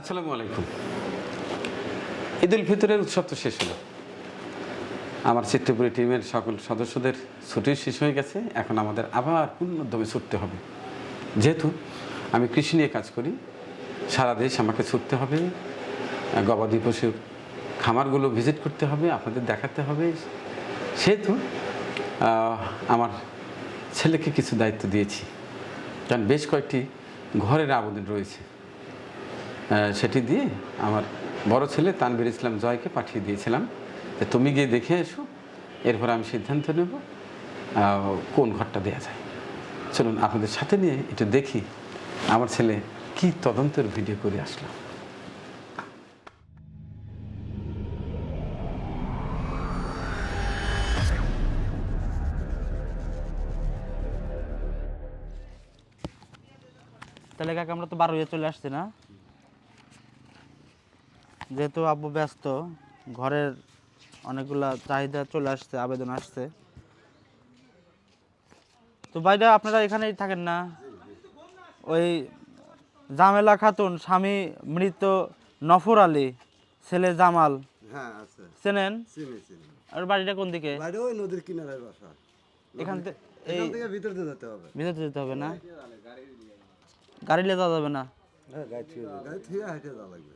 আসসালামু আলাইকুম। ঈদ উল ফিতরের উৎসব তো শেষ হলো। আমার চিত্তপুরী টিমের সকল সদস্যদের ছুটির শেষ হয়ে গেছে। এখন আমাদের আবার পূর্ণোদ্যমে ছুটতে হবে। যেহেতু আমি কৃষি নিয়ে কাজ করি, সারা দেশ আমাকে ছুটতে হবে। গবাদি পশুর খামারগুলো ভিজিট করতে হবে, আপনাদের দেখাতে হবে। সেহেতু আমার ছেলেকে কিছু দায়িত্ব দিয়েছি। কারণ বেশ কয়েকটি ঘরের আবেদন রয়েছে। সেটি দিয়ে আমার বড় ছেলে তানভীর ইসলাম জয়কে পাঠিয়ে দিয়েছিলাম। যে তুমি গিয়ে দেখে এসো, এরপর আমি সিদ্ধান্ত নেব কোন ঘরটা দেওয়া যায়। চলুন আপনাদের সাথে নিয়ে একটু দেখি আমার ছেলে কি তদন্তের ভিডিও করে আসলাম তাহলে কাকা, আমরা তো বারো চলে আসছি না? যেহেতু আব্বু ব্যস্ত ঘরের অনেকগুলা চাহিদা চলে আসছে আবেদন আসছে। তো বাইরে আপনারা এখানেই থাকেন না। ওই জামেলা খাতুন স্বামী মৃত নফর আলী ছেলে জামাল। হ্যাঁ আছে। চেনেন? চিনি চিনি। আর বাড়িটা কোন দিকে? ওই নদীর কিনারের বাসা। এখান থেকে ভিতরে যেতে হবে। ভিতরে যেতে হবে না? গাড়ি নিয়ে যাওয়া যাবে না? হ্যাঁ গাড়ি থুয়ে হেঁটে যাওয়া লাগবে।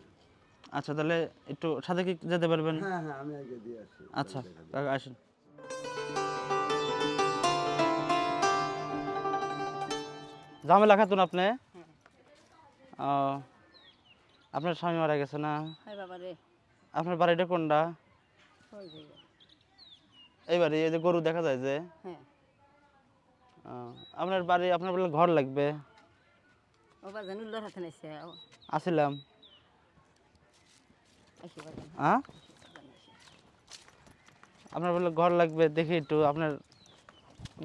আচ্ছা তাহলে একটু সাথে কি যেতে পারবেন? হ্যাঁ হ্যাঁ আমি আগে দিয়ে আসি। আচ্ছা কাকা আসেন। ঝামেলা খাতুন আপনি? ও আপনার স্বামী মারা গেছে না? হাই বাবা রে। আপনার বাড়িটা কোনটা? এই বাড়ি এই যে গরু দেখা যায় যে? হ্যাঁ। ও, আপনার বাড়ি আপনার বলে ঘর লাগবে? আসিলাম। হ্যাঁ আপনার বলে ঘর লাগবে দেখি একটু আপনার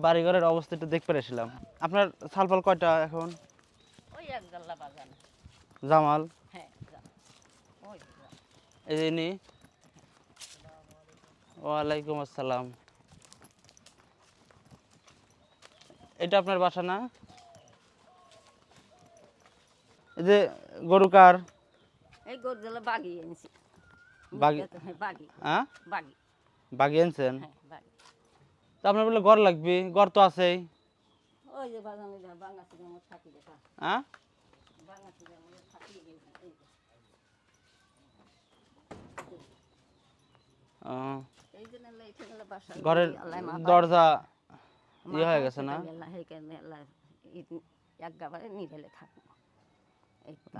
বাড়ি ঘরের অবস্থা একটু দেখতে পেরেছিলাম আপনার সালফল কয়টা এখন? জামাল? হ্যাঁ। এই ওয়ালাইকুম আসসালাম। এটা আপনার বাসা না? এই যে গরু কার? এই গরুগুলো বাগি এনেছি। বাগি? হ্যাঁ? বাগি আনছেন? হ্যাঁ তো আপনার বলে ঘর লাগবে ঘর তো আছেই। হ্যাঁ? ঘরের দরজা ইয়ে হয়ে গেছে না?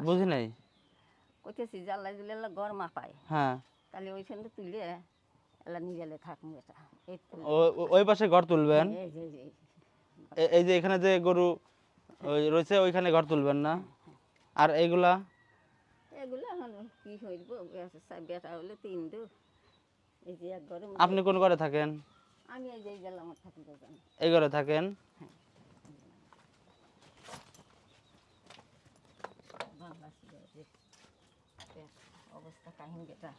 বুঝি নাই? কইতেছি আল্লাহ দিলে আল্লাহ গড় মা পায় হ্যাঁ। তাহলে ওইখানে তুলে এলা নিজালে থাকব এটা এই তুলে। ওই পাশে ঘর তুলবেন? এই যে এই যে, এ- এই যে এখানে যে গরু ওই রয়েছে ওইখানে ঘর তুলবেন না? আর এইগুলা এগুলো এখন কি হইব? বেটা হলে তিন দু। এই যে এক ঘরে আপনি কোন ঘরে থাকেন? আমি এই যে গেলাম থাকি দোকান এই ঘরে থাকেন বাংলা ছিল যে পেট যেটা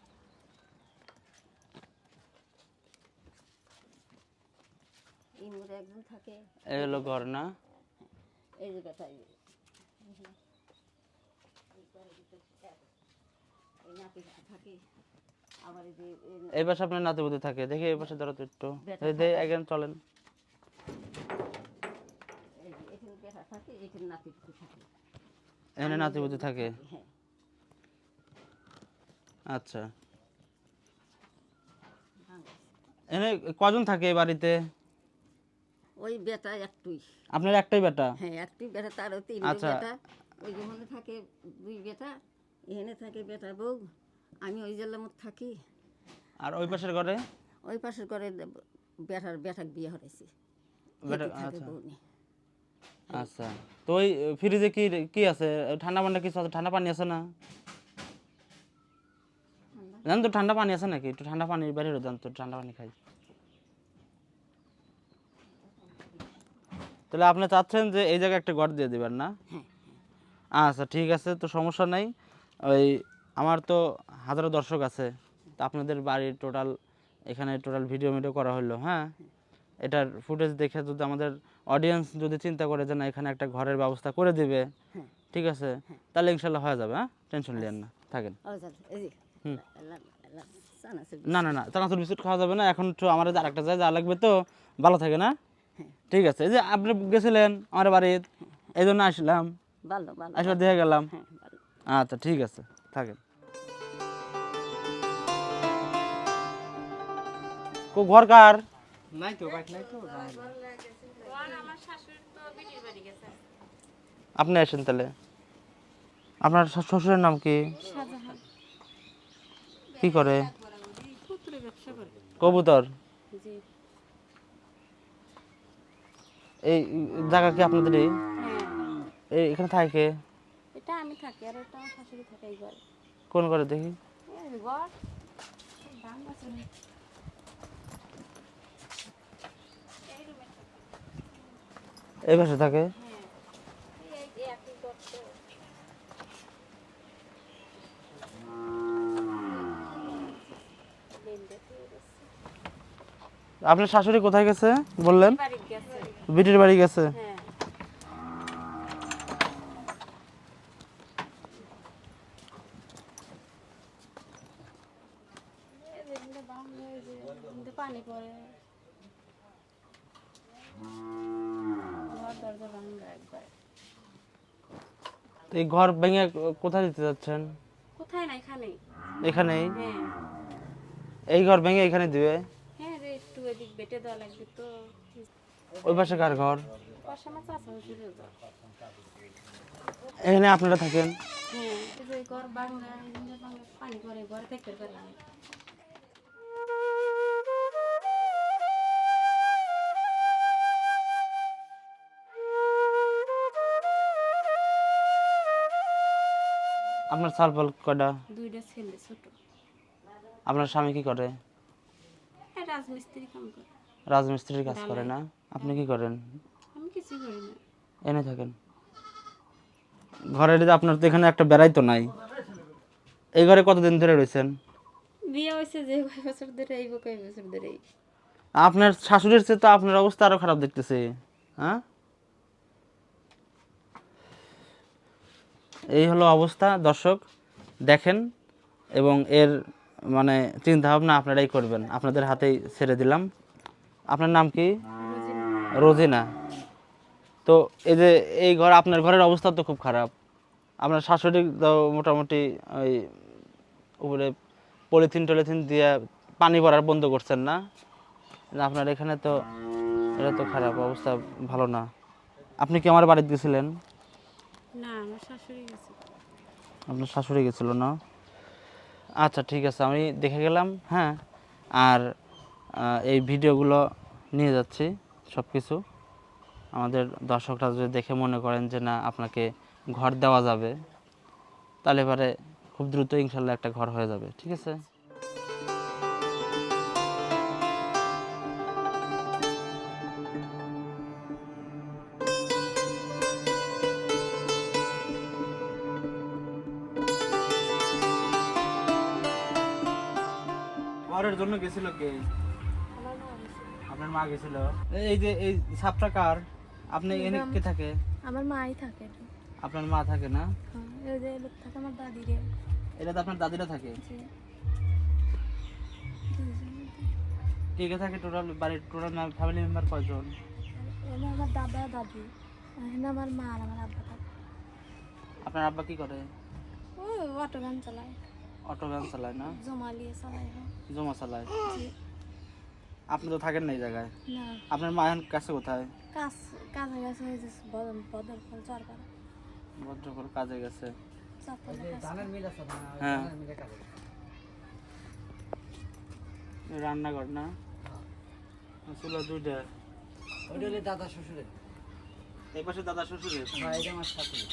এই মোড়ে একজন থাকে। এই হলো ঘর না এই। যে থাকে পাশে আপনার নাতিপুতি থাকে। দেখি এই পাশে ধরো একটু। একজন চলেন। এখানে থাকে থাকে। নাতিপুতি থাকে। হ্যাঁ। আচ্ছা। এখানে কজন থাকে এই বাড়িতে? ওই বেটা একটুই। আপনার একটাই বেটা? হ্যাঁ একটি বেটা তারও তিন আচ্ছা। বেটা। ওই যেখানে থাকে দুই বেটা এখানে থাকে বেটা বউ আমি ওই জেলার মধ্যে থাকি। আর ওই পাশের ঘরে? ওই পাশের করে বেটার বেটাক বিয়ে বেটা আচ্ছা। আচ্ছা। তো ওই ফ্রিজে কি কি আছে? ঠান্ডা পান্ডা কিছু আছে? ঠান্ডা পানি আছে না? জান তো ঠান্ডা পানি আছে নাকি? একটু ঠান্ডা পানির বাইরে জান তো ঠান্ডা পানি খাই। তাহলে আপনি চাচ্ছেন যে এই জায়গায় একটা ঘর দিয়ে দিবেন না? আচ্ছা ঠিক আছে তো সমস্যা নাই। ওই আমার তো হাজারো দর্শক আছে তা আপনাদের বাড়ির টোটাল এখানে টোটাল ভিডিও মিডিও করা হলো হ্যাঁ? এটার ফুটেজ দেখে যদি আমাদের অডিয়েন্স যদি চিন্তা করে যে না এখানে একটা ঘরের ব্যবস্থা করে দিবে ঠিক আছে? তাহলে ইনশাল্লাহ হয়ে যাবে হ্যাঁ? টেনশন নিয়েন না থাকেন। না না না চানাচুর বিস্কুট খাওয়া যাবে না। এখন একটু আমার আর একটা জায়গা যা লাগবে তো ভালো থাকে না? ঠিক আছে এই যে আপনি গেছিলেন আমার বাড়ির এই জন্য আসলাম। ভালো ভালো। আসলে দেখে গেলাম। হ্যাঁ আচ্ছা ঠিক আছে থাকেন। কো ঘর কার? আপনি আসেন তাহলে। আপনার শ্বশুরের নাম কি? কি করে? কবুতর? এই জায়গা কি আপনাদের হ্যাঁ। এই এখানে থাকে? এটা আমি থাকি আর আমার শাশুড়ি থাকে এই ঘরে। কোন করে দেখি? এই ঘর। এই পাশে থাকে? আপনার শাশুড়ি কোথায় গেছে বললেন? বিটির বাড়ি গেছে। ঘর ভাঙা এই ঘর ভেঙে কোথায় দিতে যাচ্ছেন? কোথায় না এখানে এখানেই? হ্যাঁ। এই ঘর ভেঙে এখানে দিবে হ্যাঁ রে একটু এদিক বেটে দেওয়া লাগবে তো। ওই পাশে কার ঘর? পাশে আমার চাচা শ্বশুরের ঘর। এখানে আপনারা থাকেন? হ্যাঁ এই যে ঘর ভাঙা পানি পড়ে ঘরে থাকতে পারি আপনার সাল পাল কয়টা? দুইটা ছেলে ছোট। আপনার স্বামী কি করে? রাজমিস্ত্রি কাম করে। রাজমিস্ত্রির কাজ করে না? আপনি কি করেন? আমি কিছু করি না। এনে থাকেন। ঘরের আপনার তো এখানে একটা বেড়াই তো নাই। এই ঘরে কতদিন ধরে রয়েছেন? বিয়ে হয়েছে যে কয় বছর ধরে এই কয় বছর ধরে আপনার শাশুড়ির চেয়ে তো আপনার অবস্থা আরও খারাপ দেখতেছে হ্যাঁ? এই হলো অবস্থা দর্শক দেখেন এবং এর মানে চিন্তা ভাবনা আপনারাই করবেন। আপনাদের হাতেই ছেড়ে দিলাম। আপনার নাম কি? রোজিনা। তো এই যে এই ঘর আপনার ঘরের অবস্থা তো খুব খারাপ। আপনার শাশুড়ি তো মোটামুটি ওই উপরে পলিথিন টলিথিন দিয়ে পানি ভরার বন্ধ করছেন না। আপনার এখানে তো এটা তো খারাপ অবস্থা ভালো না। আপনি কি আমার বাড়িতে গেছিলেন? না আমার শাশুড়ি গেছে। আপনার শাশুড়ি গেছিল না? আচ্ছা ঠিক আছে, আমি দেখে গেলাম হ্যাঁ আর এই ভিডিওগুলো নিয়ে যাচ্ছি সব কিছু আমাদের দর্শকরা যদি দেখে মনে করেন যে না, আপনাকে ঘর দেওয়া যাবে, তাহলে এবারে খুব দ্রুত ইনশাল্লাহ একটা ঘর হয়ে যাবে, ঠিক আছে? ঘরের জন্য গেছিল কে? আপনার মা গেছিল। এই যে এই সাপটা কার? আপনি এনে কে থাকে? আমার মাই থাকে। আপনার মা থাকে না? হ্যাঁ এই যে লোক থাকে আমার দাদি রে এটা তো আপনার দাদিরা থাকে। কে কে থাকে টোটাল বাড়ির টোটাল ফ্যামিলি মেম্বার কয়জন? আমার দাদা দাদি। এনে আমার মা আর আমার আব্বা থাকে। আপনার আব্বা কি করে? ও অটো গান চালায়। অটো ভ্যান চালায় না? জমালিয়ে চালায় হ্যাঁ। জমা চালায়? আপনি তো থাকেন না এই জায়গায়? না। আপনার মা এখন কাছে কোথায়? কাজ কাজে গেছে ওই যে বদল বদল চরপাড়া। ভদ্রপুর কাজে গেছে। হ্যাঁ। রান্নাঘর না? চুলা দুইটা। ওইটা হলে দাদা শ্বশুরের। এই পাশে দাদা শ্বশুরের? এটা আমার শাশুড়ি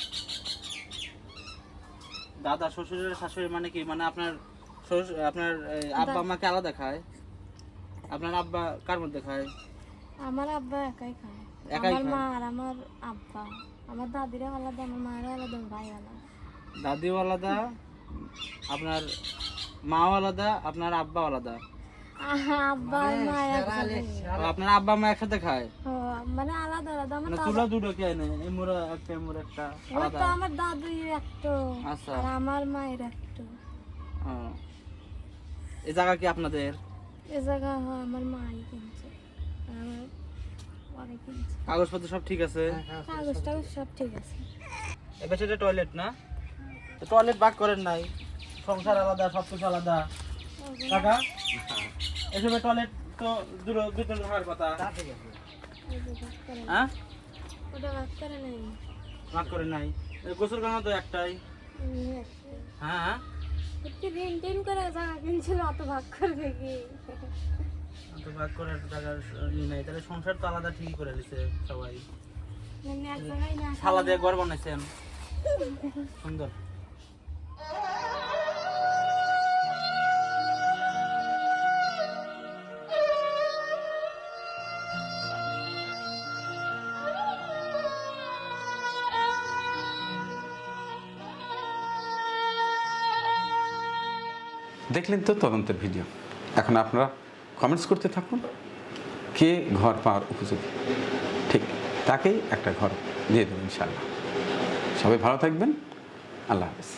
দাদা শ্বশুরের শাশুড়ি মানে কি? মানে আপনার শ্বশুর আপনার আব্বা আমাকে আলাদা খায়? আপনার আব্বা কার মধ্যে খায়? আমার আব্বা একাই খায়। একাই আমার মা আর আমার আব্বা। আমার দাদিরা আলাদা আমার মায়েরা আলাদা ভাই আলাদা। দাদিও আলাদা আপনার মাও আলাদা আপনার আব্বা আলাদা। আপনার আব্বা মা একসাথে খায়? মানে আলাদা আলাদা আমার মানে দাদা। চুলা দুটো কে নেই এই মোরা একটা এই মোরা একটা আলাদা। আমার একটু আচ্ছা। আর আমার মায়ের একটু। ও। এই জায়গা কি আপনাদের? এ জায়গা আমার মাই কিনছে কাগজপত্র সব ঠিক আছে? কাগজ টাগজ সব ঠিক আছে। এবার সেটা টয়লেট না? টয়লেট বাক করেন নাই। সংসার আলাদা সব কিছু আলাদা কাকা এসবে টয়লেট তো দূর ভিতরে থাকার কথা। ভাগ করে না। হ্যাঁ? ওটা ভাগ করে নাই। ভাগ করে নাই। গোসল তো একটাই। হ্যাঁ হ্যাঁ? একটু করে জায়গা কিনছিল অত ভাগ করবে কি? তো ভাগ করে নাই। তাহলে সংসার তো আলাদা ঠিকই করে নিছে সবাই। মানে এক জায়গায় না থালা দিয়ে ঘর বানাইছেন। সুন্দর। দেখলেন তো তদন্তের ভিডিও। এখন আপনারা কমেন্টস করতে থাকুন। কে ঘর পাওয়ার উপযোগী? ঠিক তাকেই একটা ঘর দিয়ে দেবেন ইনশাআল্লাহ। সবাই ভালো থাকবেন। আল্লাহ হাফেজ।